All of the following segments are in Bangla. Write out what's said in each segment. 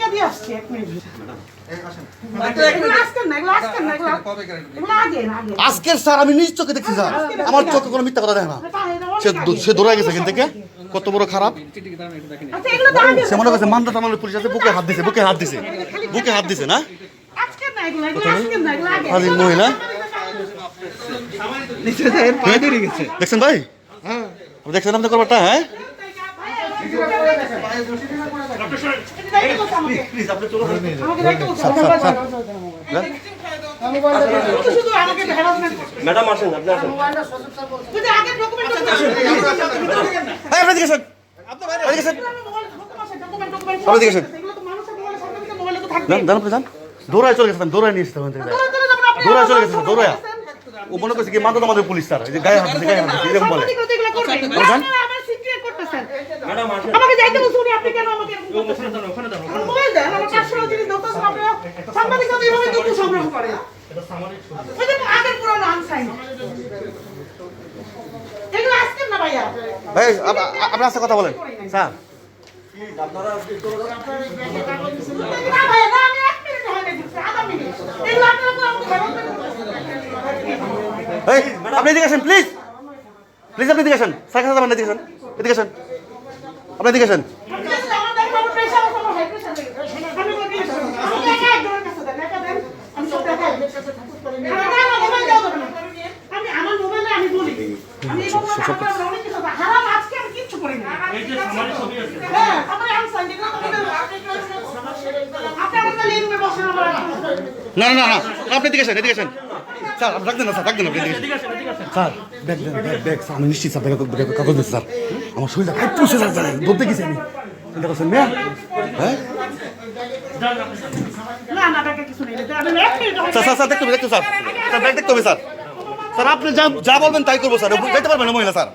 টিকা দিয়ে আসছি এক মিনিট। আজকের না এগুলো আজকের না এগুলো এগুলো আগে আগে। আজকের স্যার আমি নিজ চোখে দেখছি স্যার। আমার চোখে কোনো মিথ্যা কথা দেখে না। সে সে দৌড়ায় গেছে এখান থেকে। কত বড় খারাপ? আচ্ছা এগুলো তো আগে। সে মনে করছে মান্দা তামালের পুলিশ আছে বুকে হাত দিছে বুকে হাত দিছে। বুকে হাত দিছে না? আজকের না এগুলো এগুলো আজকের না এগুলো আগে। হাজির মহিলা। দেখছেন ভাই? আপনি দেখছেন আপনার করবারটা হ্যাঁ? ম্যাডাম, আসেন, আপনি আসেন। যদি আগে document করতে এই আপনি দিকেছেন আপনি দিকেছেন আপনি দিকে আসেন। এগুলো তো মানুষের মোবাইলে সার্টিফিকেট মোবাইলে তো থাকবে যান। যান আপনি যান দৌড়ায় চলে গেছেন, দৌড়ায় নিয়ে এসেছেন দৌড়ায় চলে গেছে দৌড়ায়। ও মনে করছে কি মান্দা তামালের পুলিশ, স্যার। গায়ে হাত গায়ে হাত বলে। করতেছেন আমাকে যাইতে বলছো উনি আপনি কেন আমাকে এরকম করতেছেন? আমার মোবাইল দেন আমার ধরতেছেন আপনারা সাংবাদিকরা এইভাবে তথ্য সংগ্রহ করে। যে আগের পুরোনো আনসাইন এগুলো আজকের না ভাইয়া? ভাই আপ- আপ- আপনার সাথে কথা বলেন। স্যার। না ভাইয়া না আমি এক মিনিট হয় না আধা মিনিট। এগুলো আপনারা তো আমাকে harassment করতেছেন। এই আপনি এদিকে আসেন প্লিজ প্লিজ আপনি এদিকে আসেন। স্যার কাছে যাবেন এদিকে আসেন। এদিকে আসেন। আপনি এদিকে আসেন। না না না আপনি এদিকে আসেন এদিকে আসেন। স্যার আপনি রাখবেন না স্যার রাখবেন আপনি স্যার ব্যাগ দেন ব্যাগ ব্যাগ স্যার আমি নিশ্চিত স্যার ব্যাগ ব্যাগ কাগজ দিচ্ছি স্যার। আমার শরীরটা খাই পুষে স্যার স্যার বলতে গেছি আমি। চিন্তা করছেন মেয়া? হ্যাঁ? না হয় স্যার স্যার স্যার দেখতে হবে দেখতে স্যার। স্যার ব্যাগ দেখতে হবে স্যার। স্যার আপনি যা যা বলবেন তাই করব স্যার। যাইতে পারবেন না মহিলা স্যার।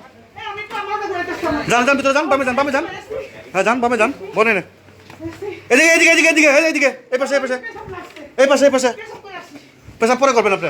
যান যান ভিতরে যান বামে যান বামে যান। হ্যাঁ যান বামে যান বনে না। এদিকে এদিকে এদিকে এদিকে এদিকে এই পাশে এই পাশে এই পাশে এই পাশে পেশাব পরে করবেন আপনি।